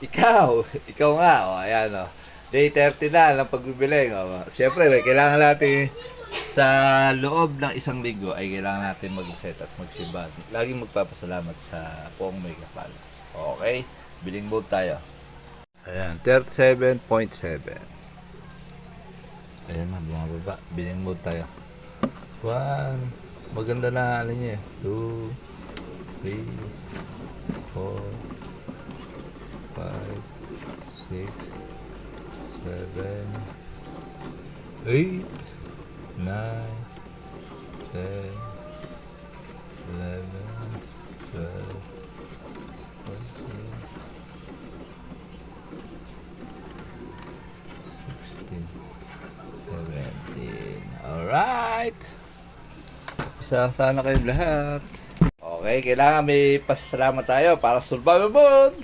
Ikaw, ikaw nga, o, oh, ayan. Oh. Day 30 na ng pagbibiling, o. Oh. Siyempre, kailangan natin sa loob ng isang linggo ay kailangan natin mag-set at magsimba. Laging magpapasalamat sa poong may kapal. Okay? Biling mode tayo. Ayan, 37.7. Ayan na, bumababa. Biling mode tayo. 1. Maganda na ano niya. 2. 3. Five. Six. Seven. Eight. Nine. Ten. Eleven. Twelve. Fourteen. Sixteen. Seventeen. Alright. Isa sana kayong lahat. Okay, kailangan may pasalamat tayo para survival mode.